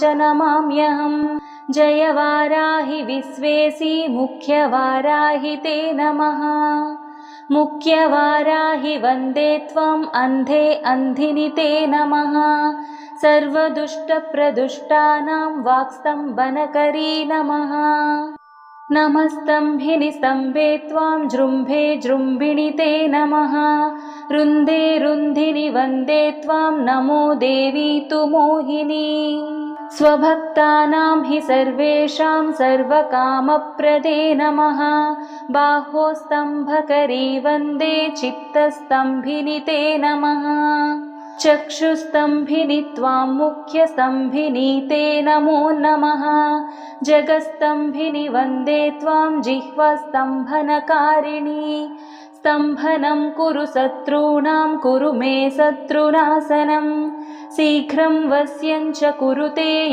च नमाम्यहम् जय वाराहि विश्वेसि मुख्यवाराहि ते नमः। मुख्यवाराहि वन्दे त्वम् अन्धे अन्धिनि ते नमः। सर्वदुष्टप्रदुष्टानां वाक्स्तम्भनकरी नमः नमस्तम्भिनि स्तम्भे त्वां जृम्भे जृम्भिणि ते नमः। रुन्दे रुन्धिनि वन्दे त्वां नमो देवी तु मोहिनी। स्वभक्तानां हि सर्वेषां सर्वकामप्रदे नमः। बाहोस्तम्भकरी वन्दे चित्तस्तम्भिनि ते नमः चक्षुस्तम्भिनि त्वां मुख्यस्तम्भिनि ते नमो नमः। जगस्तम्भिनि वन्दे त्वां जिह्वस्तम्भनकारिणि। स्तम्भनं कुरु शत्रूणां कुरु मे शत्रुनाशनं। शीघ्रं वश्यञ्च कुरुते